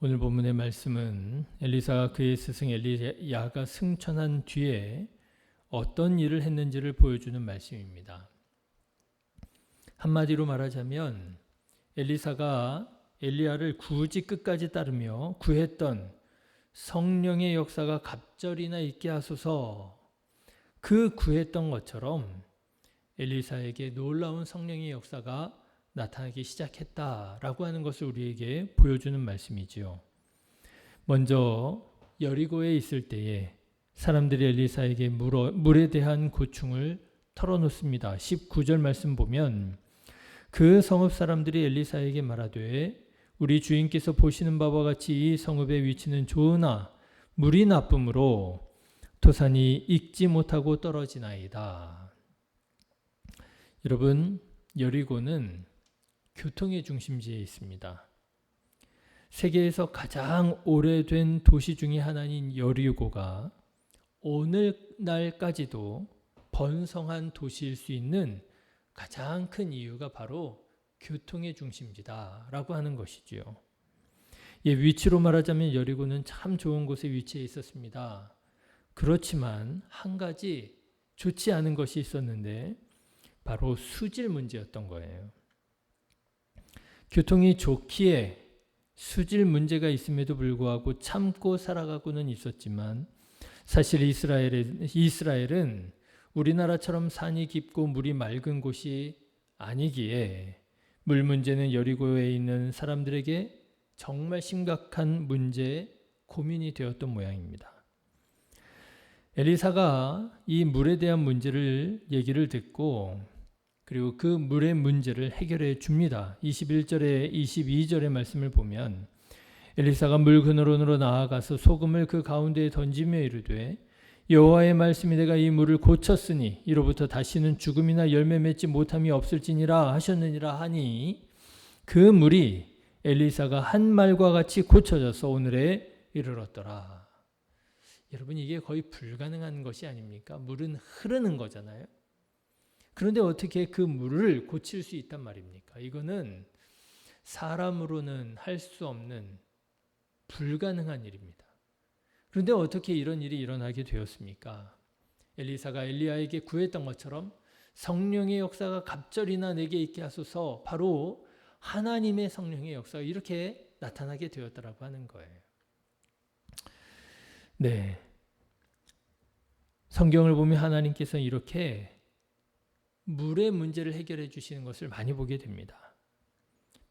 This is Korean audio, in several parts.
오늘 본문의 말씀은 엘리사가 그의 스승 엘리야가 승천한 뒤에 어떤 일을 했는지를 보여주는 말씀입니다. 한마디로 말하자면 엘리사가 엘리야를 굳이 끝까지 따르며 구했던 성령의 역사가 갑절이나 있게 하소서 그 구했던 것처럼 엘리사에게 놀라운 성령의 역사가 나타나기 시작했다라고 하는 것을 우리에게 보여주는 말씀이지요. 먼저 여리고에 있을 때에 사람들이 엘리사에게 물어, 물에 대한 고충을 털어놓습니다. 19절 말씀 보면 그 성읍 사람들이 엘리사에게 말하되 우리 주인께서 보시는 바와 같이 이 성읍의 위치는 좋으나 물이 나쁨으로 토산이 익지 못하고 떨어지나이다. 여러분 여리고는 교통의 중심지에 있습니다. 세계에서 가장 오래된 도시 중의 하나인 여리고가 오늘날까지도 번성한 도시일 수 있는 가장 큰 이유가 바로 교통의 중심지다라고 하는 것이지요. 예, 위치로 말하자면 여리고는 참 좋은 곳에 위치해 있었습니다. 그렇지만 한 가지 좋지 않은 것이 있었는데 바로 수질 문제였던 거예요. 교통이 좋기에 수질 문제가 있음에도 불구하고 참고 살아가고는 있었지만 사실 이스라엘은, 이스라엘은 우리나라처럼 산이 깊고 물이 맑은 곳이 아니기에 물 문제는 여리고에 있는 사람들에게 정말 심각한 문제 고민이 되었던 모양입니다. 엘리사가 이 물에 대한 문제를 얘기를 듣고 그리고 그 물의 문제를 해결해 줍니다. 21절에 22절의 말씀을 보면 엘리사가 물 그늘원으로 나아가서 소금을 그 가운데에 던지며 이르되 여호와의 말씀이 내가 이 물을 고쳤으니 이로부터 다시는 죽음이나 열매 맺지 못함이 없을지니라 하셨느니라 하니 그 물이 엘리사가 한 말과 같이 고쳐져서 오늘에 이르렀더라. 여러분 이게 거의 불가능한 것이 아닙니까? 물은 흐르는 거잖아요. 그런데 어떻게 그 물을 고칠 수 있단 말입니까? 이거는 사람으로는 할 수 없는 불가능한 일입니다. 그런데 어떻게 이런 일이 일어나게 되었습니까? 엘리사가 엘리야에게 구했던 것처럼 성령의 역사가 갑절이나 내게 있게 하소서 바로 하나님의 성령의 역사가 이렇게 나타나게 되었다라고 하는 거예요. 네. 성경을 보면 하나님께서 이렇게 물의 문제를 해결해 주시는 것을 많이 보게 됩니다.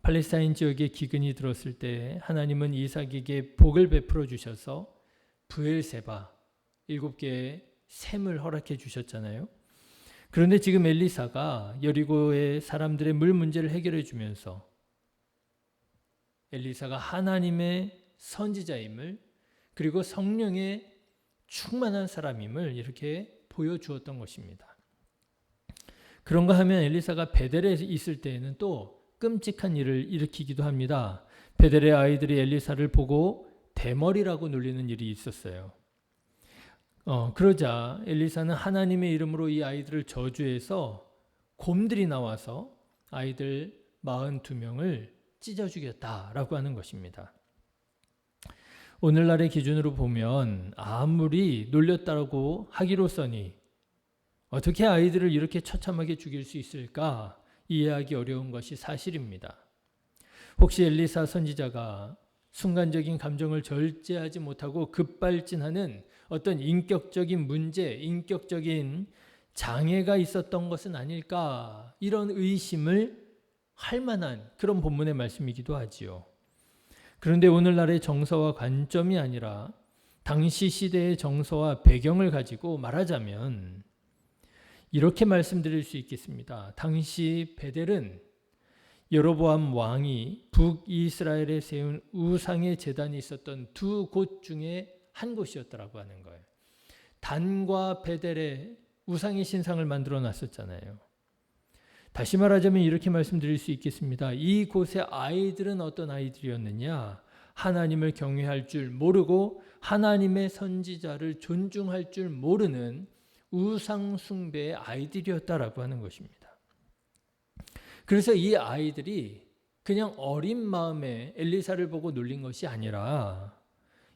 팔레스타인 지역에 기근이 들었을 때 하나님은 이삭에게 복을 베풀어 주셔서 부엘세바 일곱 개의 샘을 허락해 주셨잖아요. 그런데 지금 엘리사가 여리고의 사람들의 물 문제를 해결해 주면서 엘리사가 하나님의 선지자임을 그리고 성령의 충만한 사람임을 이렇게 보여주었던 것입니다. 그런가 하면 엘리사가 베델에 있을 때에는 또 끔찍한 일을 일으키기도 합니다. 베델의 아이들이 엘리사를 보고 대머리라고 놀리는 일이 있었어요. 어, 그러자 엘리사는 하나님의 이름으로 이 아이들을 저주해서 곰들이 나와서 아이들 42명을 찢어 죽였다라고 하는 것입니다. 오늘날의 기준으로 보면 아무리 놀렸다고 하기로서니 어떻게 아이들을 이렇게 처참하게 죽일 수 있을까 이해하기 어려운 것이 사실입니다. 혹시 엘리사 선지자가 순간적인 감정을 절제하지 못하고 급발진하는 어떤 인격적인 문제, 인격적인 장애가 있었던 것은 아닐까 이런 의심을 할 만한 그런 본문의 말씀이기도 하지요. 그런데 오늘날의 정서와 관점이 아니라 당시 시대의 정서와 배경을 가지고 말하자면 이렇게 말씀드릴 수 있겠습니다. 당시 베델은 여로보암 왕이 북이스라엘에 세운 우상의 재단이 있었던 두 곳 중에 한 곳이었다라고 하는 거예요. 단과 베델에 우상의 신상을 만들어 놨었잖아요. 다시 말하자면 이렇게 말씀드릴 수 있겠습니다. 이 곳의 아이들은 어떤 아이들이었느냐? 하나님을 경외할 줄 모르고 하나님의 선지자를 존중할 줄 모르는 우상 숭배의 아이들이었다라고 하는 것입니다. 그래서 이 아이들이 그냥 어린 마음에 엘리사를 보고 놀린 것이 아니라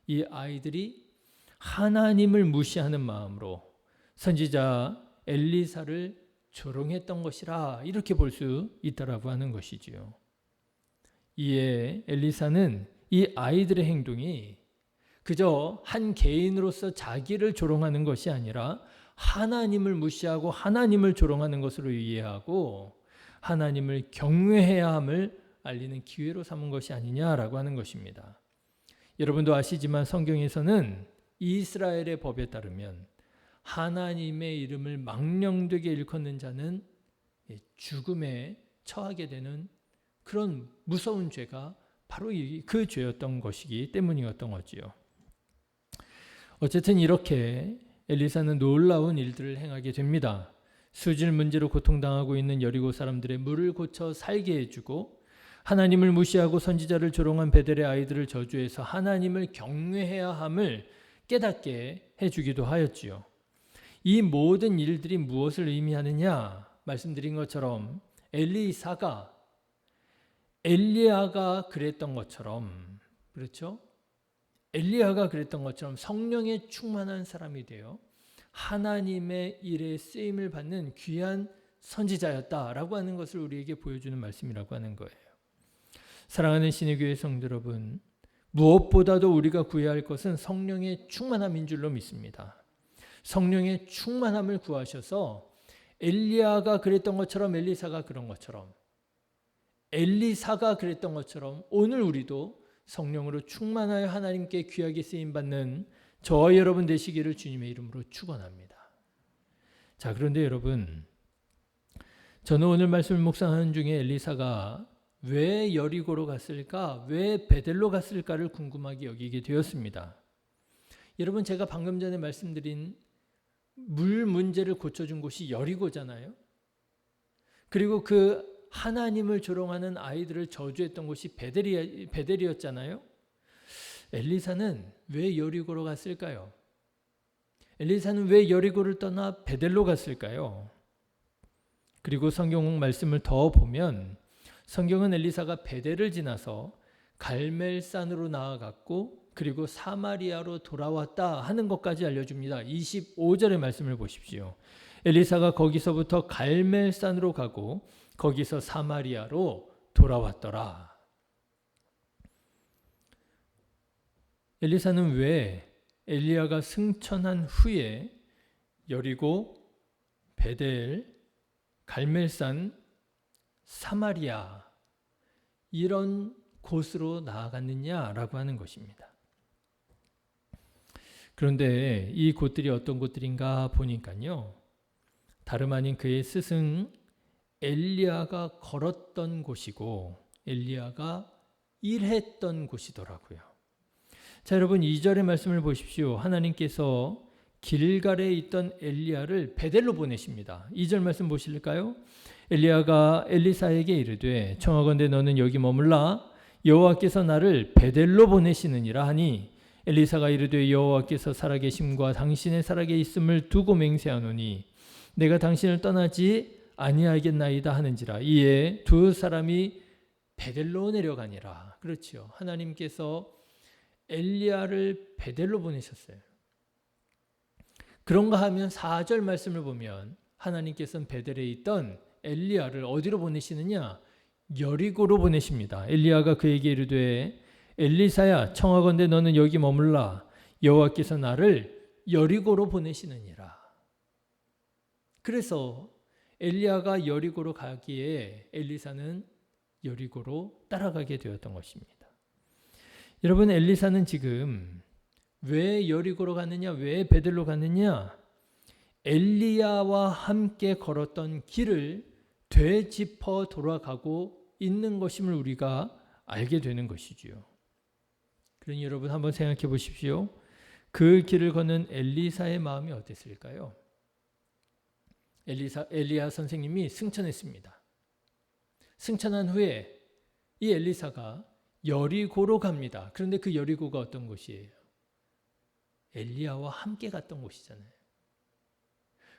이 아이들이 하나님을 무시하는 마음으로 선지자 엘리사를 조롱했던 것이라 이렇게 볼 수 있다라고 하는 것이지요. 이에 엘리사는 이 아이들의 행동이 그저 한 개인으로서 자기를 조롱하는 것이 아니라 하나님을 무시하고 하나님을 조롱하는 것으로 이해하고 하나님을 경외해야 함을 알리는 기회로 삼은 것이 아니냐라고 하는 것입니다. 여러분도 아시지만 성경에서는 이스라엘의 법에 따르면 하나님의 이름을 망령되게 일컫는 자는 죽음에 처하게 되는 그런 무서운 죄가 바로 그 죄였던 것이기 때문이었던 거지요. 어쨌든 이렇게 엘리사는 놀라운 일들을 행하게 됩니다. 수질 문제로 고통당하고 있는 여리고 사람들의 물을 고쳐 살게 해주고 하나님을 무시하고 선지자를 조롱한 베델의 아이들을 저주해서 하나님을 경외해야 함을 깨닫게 해주기도 하였지요. 이 모든 일들이 무엇을 의미하느냐 말씀드린 것처럼 엘리사가 엘리야가 그랬던 것처럼 그렇죠? 엘리야가 그랬던 것처럼 성령에 충만한 사람이 되어 하나님의 일에 쓰임을 받는 귀한 선지자였다라고 하는 것을 우리에게 보여주는 말씀이라고 하는 거예요. 사랑하는 신의 교회 성도 여러분, 무엇보다도 우리가 구해야 할 것은 성령의 충만함인 줄로 믿습니다. 성령의 충만함을 구하셔서 엘리야가 그랬던 것처럼 엘리사가 그런 것처럼 엘리사가 그랬던 것처럼 오늘 우리도 성령으로 충만하여 하나님께 귀하게 쓰임 받는 저와 여러분 되시기를 주님의 이름으로 축원합니다. 자, 그런데 여러분 저는 오늘 말씀을 묵상하는 중에 엘리사가 왜 여리고로 갔을까? 왜 베델로 갔을까를 궁금하게 여기게 되었습니다. 여러분 제가 방금 전에 말씀드린 물 문제를 고쳐준 곳이 여리고잖아요. 그리고 그 하나님을 조롱하는 아이들을 저주했던 곳이 베델이, 베델이었잖아요. 엘리사는 왜 여리고로 갔을까요? 엘리사는 왜 여리고를 떠나 베델로 갔을까요? 그리고 성경 말씀을 더 보면 성경은 엘리사가 베델을 지나서 갈멜산으로 나아갔고 그리고 사마리아로 돌아왔다 하는 것까지 알려줍니다. 25절의 말씀을 보십시오. 엘리사가 거기서부터 갈멜산으로 가고 거기서 사마리아로 돌아왔더라. 엘리사는 왜 엘리야가 승천한 후에 여리고 베델, 갈멜산, 사마리아 이런 곳으로 나아갔느냐라고 하는 것입니다. 그런데 이 곳들이 어떤 곳들인가 보니까요. 다름 아닌 그의 스승 엘리야가 걸었던 곳이고 엘리야가 일했던 곳이더라고요. 자, 여러분 2절의 말씀을 보십시오. 하나님께서 길갈에 있던 엘리야를 베델로 보내십니다. 2절 말씀 보실까요? 엘리야가 엘리사에게 이르되 청하건대 너는 여기 머물라 여호와께서 나를 베델로 보내시느니라 하니 엘리사가 이르되 여호와께서 살아계심과 당신의 살아계심을 두고 맹세하노니 내가 당신을 떠나지 아니하겠나이다 하는지라. 이에 두 사람이 베델로 내려가니라. 그렇지요. 하나님께서 엘리야를 베델로 보내셨어요. 그런가 하면 4절 말씀을 보면 하나님께서는 베델에 있던 엘리야를 어디로 보내시느냐? 여리고로 보내십니다. 엘리야가 그에게 이르되 엘리사야 청하건대 너는 여기 머물라. 여호와께서 나를 여리고로 보내시느니라. 그래서 엘리야가 여리고로 가기에 엘리사는 여리고로 따라가게 되었던 것입니다. 여러분 엘리사는 지금 왜 여리고로 갔느냐? 왜 베들로 갔느냐? 엘리야와 함께 걸었던 길을 되짚어 돌아가고 있는 것임을 우리가 알게 되는 것이지요. 그러니 여러분 한번 생각해 보십시오. 그 길을 걷는 엘리사의 마음이 어땠을까요? 엘리사 엘리야 선생님이 승천했습니다. 승천한 후에 이 엘리사가 여리고로 갑니다. 그런데 그 여리고가 어떤 곳이에요? 엘리야와 함께 갔던 곳이잖아요.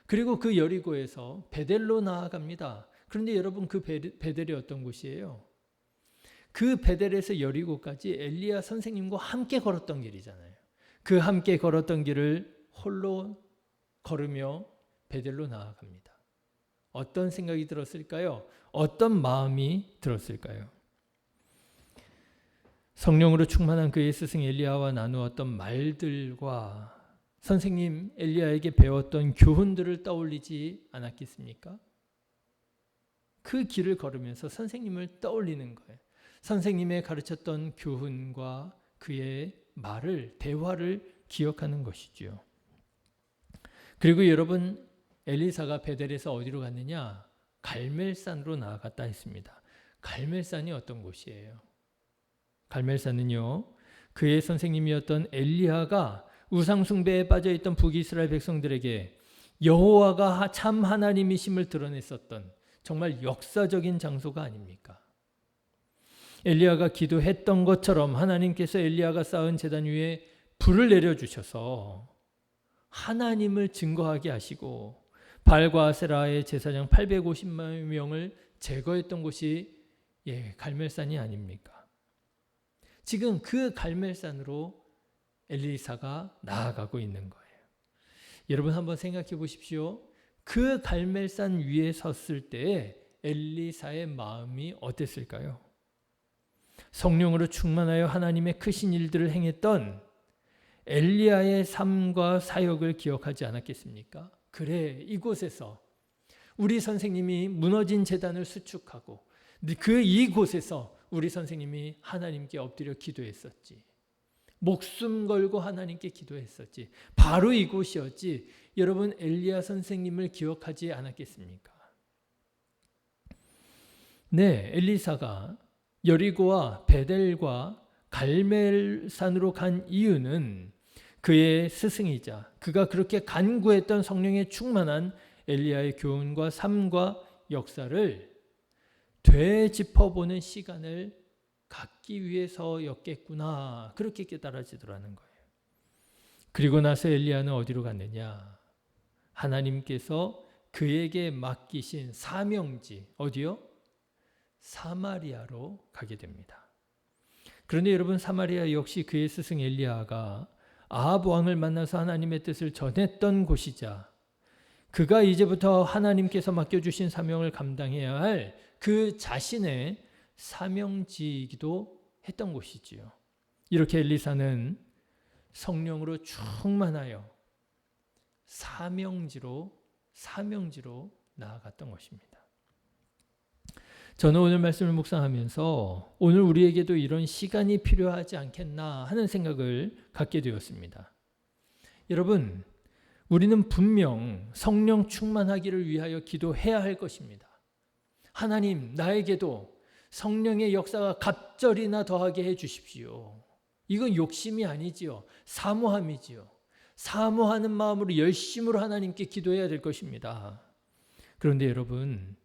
그리고 그 여리고에서 베델로 나아갑니다. 그런데 여러분 그 베델이 어떤 곳이에요? 그 베델에서 여리고까지 엘리야 선생님과 함께 걸었던 길이잖아요. 그 함께 걸었던 길을 홀로 걸으며 베델로 나아갑니다. 어떤 생각이 들었을까요? 어떤 마음이 들었을까요? 성령으로 충만한 그의 스승 엘리야와 나누었던 말들과 선생님 엘리야에게 배웠던 교훈들을 떠올리지 않았겠습니까? 그 길을 걸으면서 선생님을 떠올리는 거예요. 선생님의 가르쳤던 교훈과 그의 말을 대화를 기억하는 것이지요. 그리고 여러분 엘리사가 베델에서 어디로 갔느냐? 갈멜산으로 나아갔다 했습니다. 갈멜산이 어떤 곳이에요? 갈멜산은요. 그의 선생님이었던 엘리야가 우상 숭배에 빠져 있던 북이스라엘 백성들에게 여호와가 참 하나님이심을 드러냈었던 정말 역사적인 장소가 아닙니까? 엘리야가 기도했던 것처럼 하나님께서 엘리야가 쌓은 제단 위에 불을 내려 주셔서 하나님을 증거하게 하시고 발과 아세라의 제사장 850만 명을 제거했던 곳이 예, 갈멜산이 아닙니까? 지금 그 갈멜산으로 엘리사가 나아가고 있는 거예요. 여러분 한번 생각해 보십시오. 그 갈멜산 위에 섰을 때 엘리사의 마음이 어땠을까요? 성령으로 충만하여 하나님의 크신 일들을 행했던 엘리야의 삶과 사역을 기억하지 않았겠습니까? 그래 이곳에서 우리 선생님이 무너진 재단을 수축하고 그 이곳에서 우리 선생님이 하나님께 엎드려 기도했었지. 목숨 걸고 하나님께 기도했었지. 바로 이곳이었지. 여러분 엘리야 선생님을 기억하지 않았겠습니까? 네, 엘리사가 여리고와 베델과 갈멜산으로 간 이유는 그의 스승이자 그가 그렇게 간구했던 성령의 충만한 엘리야의 교훈과 삶과 역사를 되짚어보는 시간을 갖기 위해서였겠구나 그렇게 깨달아지더라는 거예요. 그리고 나서 엘리야는 어디로 갔느냐? 하나님께서 그에게 맡기신 사명지 어디요? 사마리아로 가게 됩니다. 그런데 여러분 사마리아 역시 그의 스승 엘리야가 아합 왕을 만나서 하나님의 뜻을 전했던 곳이자 그가 이제부터 하나님께서 맡겨주신 사명을 감당해야 할 그 자신의 사명지이기도 했던 곳이지요. 이렇게 엘리사는 성령으로 충만하여 사명지로 사명지로 나아갔던 것입니다. 저는 오늘 말씀을 묵상하면서 오늘 우리에게도 이런 시간이 필요하지 않겠나 하는 생각을 갖게 되었습니다. 여러분, 우리는 분명 성령 충만하기를 위하여 기도해야 할 것입니다. 하나님, 나에게도 성령의 역사가 갑절이나 더하게 해 주십시오. 이건 욕심이 아니지요. 사모함이지요. 사모하는 마음으로 열심으로 하나님께 기도해야 될 것입니다. 그런데 여러분,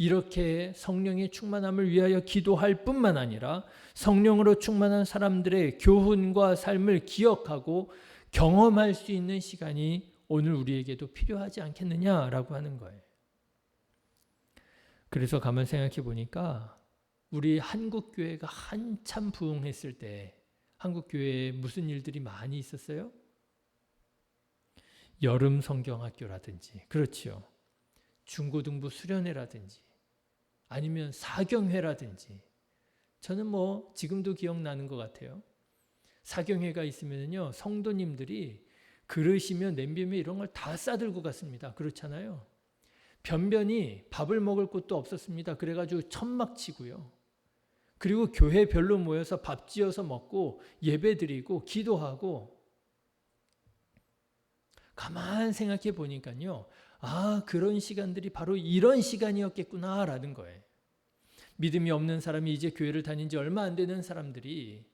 이렇게 성령의 충만함을 위하여 기도할 뿐만 아니라 성령으로 충만한 사람들의 교훈과 삶을 기억하고 경험할 수 있는 시간이 오늘 우리에게도 필요하지 않겠느냐라고 하는 거예요. 그래서 가만 생각해 보니까 우리 한국 교회가 한참 부흥했을 때 한국 교회에 무슨 일들이 많이 있었어요? 여름 성경학교라든지 그렇지요. 중고등부 수련회라든지 아니면 사경회라든지 저는 뭐 지금도 기억나는 것 같아요. 사경회가 있으면요 성도님들이 그릇이며 냄비며 이런 걸 다 싸들고 갔습니다. 그렇잖아요. 변변이 밥을 먹을 곳도 없었습니다. 그래가지고 천막 치고요. 그리고 교회별로 모여서 밥 지어서 먹고 예배 드리고 기도하고 가만 생각해 보니까요. 아, 그런 시간들이 바로 이런 시간이었겠구나라는 거예요. 믿음이 없는 사람이 이제 교회를 다닌 지 얼마 안 되는 사람들이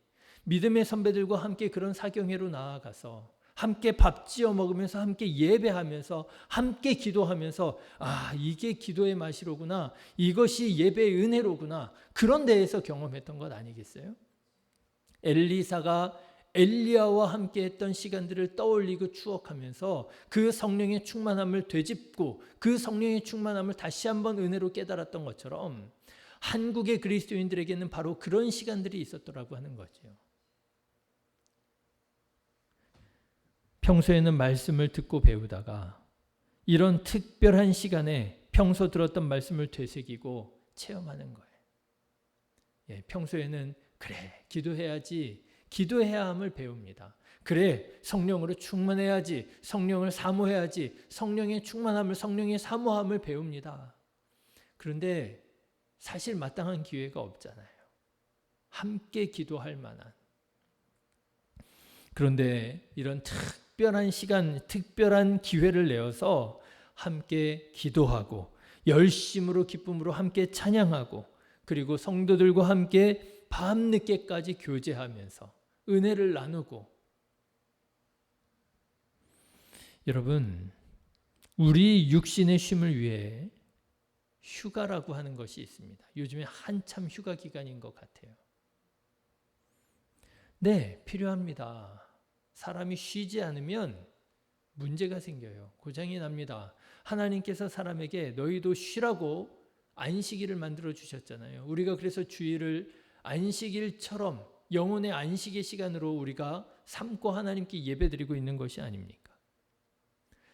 믿음의 선배들과 함께 그런 사경회로 나아가서 함께 밥 지어 먹으면서 함께 예배하면서 함께 기도하면서 아, 이게 기도의 맛이로구나. 이것이 예배의 은혜로구나. 그런 데에서 경험했던 것 아니겠어요? 엘리사가 엘리야와 함께 했던 시간들을 떠올리고 추억하면서 그 성령의 충만함을 되짚고 그 성령의 충만함을 다시 한번 은혜로 깨달았던 것처럼 한국의 그리스도인들에게는 바로 그런 시간들이 있었더라고 하는 거죠. 평소에는 말씀을 듣고 배우다가 이런 특별한 시간에 평소 들었던 말씀을 되새기고 체험하는 거예요. 예, 평소에는 그래 기도해야지 기도해야 함을 배웁니다. 그래 성령으로 충만해야지 성령을 사모해야지 성령의 충만함을 성령의 사모함을 배웁니다. 그런데 사실 마땅한 기회가 없잖아요. 함께 기도할 만한. 그런데 이런 특별한 시간, 특별한 기회를 내어서 함께 기도하고 열심으로 기쁨으로 함께 찬양하고 그리고 성도들과 함께 밤늦게까지 교제하면서 은혜를 나누고 여러분 우리 육신의 쉼을 위해 휴가라고 하는 것이 있습니다. 요즘에 한참 휴가 기간인 것 같아요. 네, 필요합니다. 사람이 쉬지 않으면 문제가 생겨요. 고장이 납니다. 하나님께서 사람에게 너희도 쉬라고 안식일을 만들어 주셨잖아요. 우리가 그래서 주일을 안식일처럼 영혼의 안식의 시간으로 우리가 삼고 하나님께 예배드리고 있는 것이 아닙니까?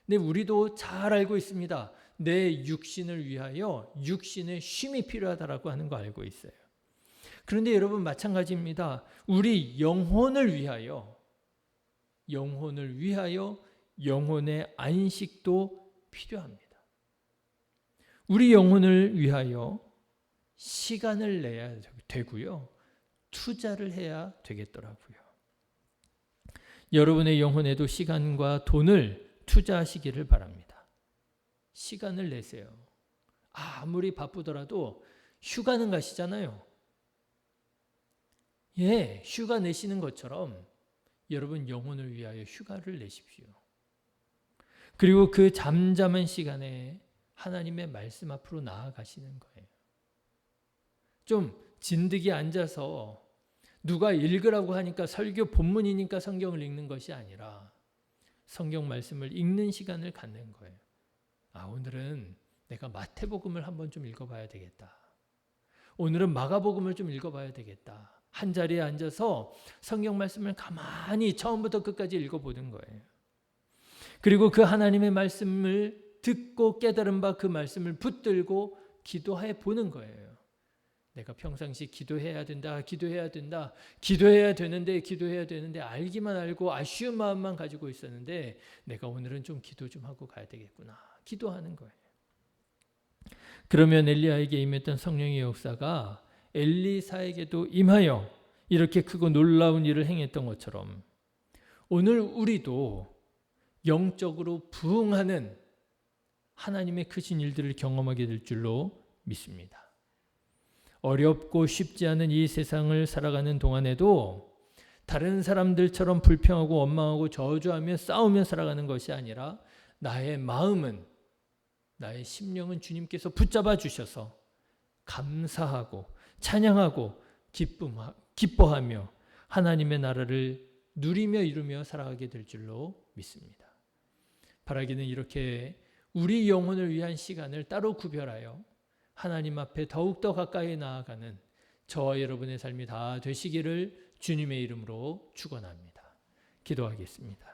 근데 우리도 잘 알고 있습니다. 내 육신을 위하여 육신의 쉼이 필요하다라고 하는 거 알고 있어요. 그런데 여러분 마찬가지입니다. 우리 영혼을 위하여 영혼을 위하여 영혼의 안식도 필요합니다. 우리 영혼을 위하여 시간을 내야 되고요. 투자를 해야 되겠더라고요. 여러분의 영혼에도 시간과 돈을 투자하시기를 바랍니다. 시간을 내세요. 아무리 바쁘더라도 휴가는 가시잖아요. 예, 휴가 내시는 것처럼 여러분 영혼을 위하여 휴가를 내십시오. 그리고 그 잠잠한 시간에 하나님의 말씀 앞으로 나아가시는 거예요. 좀 진득이 앉아서 누가 읽으라고 하니까 설교 본문이니까 성경을 읽는 것이 아니라 성경 말씀을 읽는 시간을 갖는 거예요. 아, 오늘은 내가 마태복음을 한번 좀 읽어봐야 되겠다. 오늘은 마가복음을 좀 읽어봐야 되겠다. 한 자리에 앉아서 성경 말씀을 가만히 처음부터 끝까지 읽어보는 거예요. 그리고 그 하나님의 말씀을 듣고 깨달은 바 그 말씀을 붙들고 기도해 보는 거예요. 내가 평상시 기도해야 된다, 기도해야 된다, 기도해야 되는데, 기도해야 되는데, 알기만 알고 아쉬운 마음만 가지고 있었는데, 내가 오늘은 좀 기도 좀 하고 가야 되겠구나. 기도하는 거예요. 그러면 엘리야에게 임했던 성령의 역사가 엘리사에게도 임하여 이렇게 크고 놀라운 일을 행했던 것처럼 오늘 우리도 영적으로 부응하는 하나님의 크신 일들을 경험하게 될 줄로 믿습니다. 어렵고 쉽지 않은 이 세상을 살아가는 동안에도 다른 사람들처럼 불평하고 원망하고 저주하며 싸우며 살아가는 것이 아니라 나의 마음은 나의 심령은 주님께서 붙잡아 주셔서 감사하고 찬양하고 기쁨 기뻐하며 하나님의 나라를 누리며 이루며 살아가게 될 줄로 믿습니다. 바라기는 이렇게 우리 영혼을 위한 시간을 따로 구별하여 하나님 앞에 더욱더 가까이 나아가는 저와 여러분의 삶이 다 되시기를 주님의 이름으로 축원합니다. 기도하겠습니다.